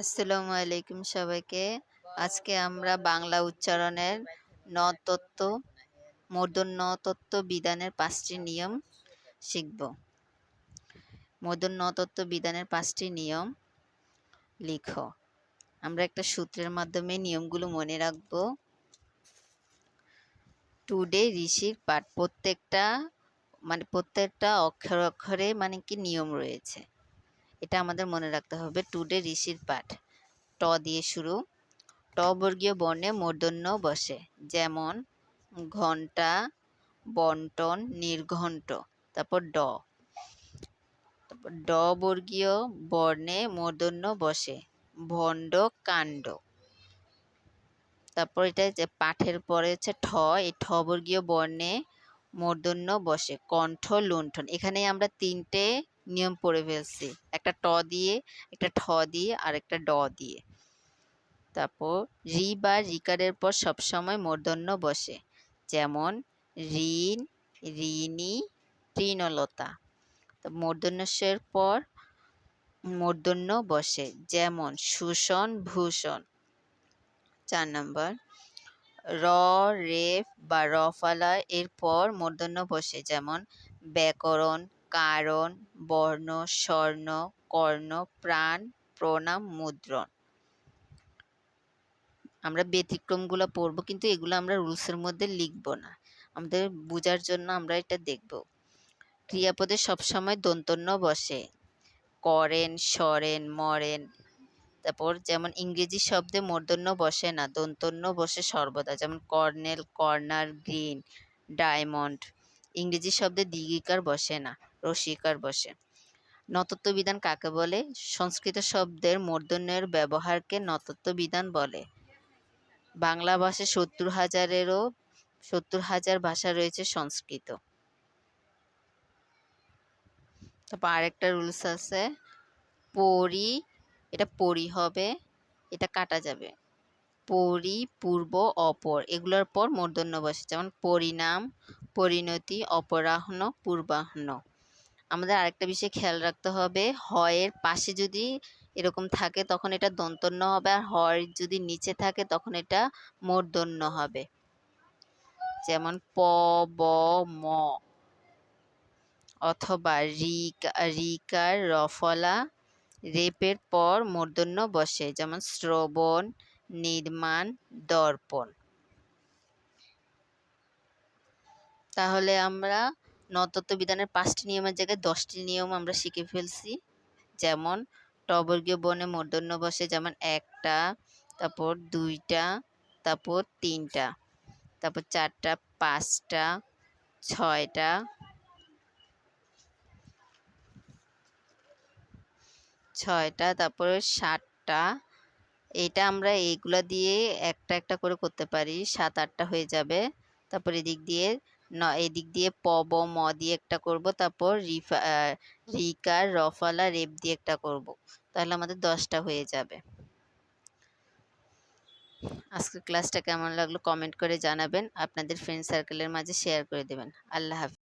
আসসালামু আলাইকুম সবাইকে। আজকে আমরা বাংলা উচ্চারণের ন তত্ত্ব মূর্ধন্য ন তত্ত্ব বিধানের পাঁচটি নিয়ম শিখব। মূর্ধন্য ন তত্ত্ব বিধানের পাঁচটি নিয়ম লিখো। আমরা একটা সূত্রের মাধ্যমে নিয়মগুলো মনে রাখব। টুডে ঋষির পাঠ প্রত্যেকটা মানে প্রত্যেকটা অক্ষর অক্ষরে মানে কি নিয়ম রয়েছে। এটা আমাদের মনে রাখতে হবে টুডে ঋষির পাঠ। ট দিয়ে শুরু। ট বর্গীয় বর্ণে মূর্ধন্য বসে, যেমন ঘণ্টা বন্টন নির্ঘণ্ট, তারপর ড। তারপর ড বর্গীয় বর্ণে মূর্ধন্য বসে, ভণ্ড, কাণ্ড। তারপর এটা যে পাঠের পরে হচ্ছে ঠ, এই ঠ বর্গীয় বর্ণে মূর্ধন্য বসে, কণ্ঠ লুণ্ঠন। এখানে আমরা তিনটে নিয়ম পড়ে ফেলছি। একটা ট দিয়ে, একটা ঠ দিয়ে, আর একটা ড দিয়ে। তারপর রি বা রিকারের পর সবসময় মূর্ধন্য বসে। যেমন ঋণ, ঋণী, তৃণলতা। মূর্ধন্যের পর মূর্ধন্য বসে। যেমন সুষণ ভূষণ। চার নম্বর। র, রেফ বা রফালা এর পর মূর্ধন্য বসে। যেমন ব্যাকরণ কারণ, বর্ণ, স্বর্ণ, কর্ণ, প্রাণ, প্রণাম, মুদ্রণ। আমরা ব্যতিক্রমগুলো পড়ব, কিন্তু এগুলো আমরা রুলসের মধ্যে লিখব না। আমাদের বোঝার জন্য আমরা এটা দেখব। ক্রিয়াপদে সবসময় দন্তন্য বসে। করেন, সরেন, মরেন। তারপর যেমন ইংরেজি শব্দে মূর্ধন্য বসে না, দন্তন্য বসে সর্বদা। যেমন কর্নেল, কর্নার, গ্রিন, ডায়মন্ড। ইংরেজি শব্দে দীর্ঘিকার বসে না। রসিকার বসে। নতত্ব বিধান কাকে বলে? সংস্কৃত শব্দের মূর্ধন্যের ব্যবহারকে নতত্ব বিধান বলে। বাংলা ভাষায় সত্তর হাজারেরও, সত্তর হাজার ভাষা রয়েছে সংস্কৃত। তারপর আরেকটা রুলস আছে, পরি, এটা পরি হবে, এটা কাটা যাবে। পরি, পূর্ব, অপর, এগুলোর পর মূর্ধন্য বসে। যেমন পরিণাম, পরিণতি, অপরাহ্ন, পূর্বাহ্ন। আমাদের আরেকটা বিষয় খেয়াল রাখতে হবে, হয়ের পাশে যদি এরকম থাকে তখন এটা দন্তন্য হবে আর হয় যদি নিচে থাকে তখন এটা মূর্ধন্য হবে। যেমন প, ব, ম অথবা রিকার রফলা রেপের পর মূর্ধন্য বসে, যেমন শ্রবণ, নির্মাণ, দর্পণ। তাহলে আমরা নতত্ব বিধানের পাঁচটি নিয়মের জায়গায় দশটি নিয়ম আমরা শিখে ফেলছি। যেমন টবর্গীয় বনে মূর্ধন্য বসে, যেমন একটা, তারপর দুইটা, তারপর তিনটা, তারপর চারটা, পাঁচটা, ছয়টা ছয়টা, তারপরে সাতটা। এটা আমরা এইগুলা দিয়ে একটা একটা করে করতে পারি, সাত আটটা হয়ে যাবে। তারপর এদিক দিয়ে এদিক দিয়ে প, ব, ম দিয়ে একটা করব, তারপর রিফা রিকার রফালা রেপ দিয়ে একটা করব। তাহলে আমাদের দশটা হয়ে যাবে। আজকের ক্লাসটা কেমন লাগল কমেন্ট করে জানাবেন। আপনাদের ফ্রেন্ড সার্কেলের মাঝে শেয়ার করে দেবেন। আল্লাহ হাফিজ।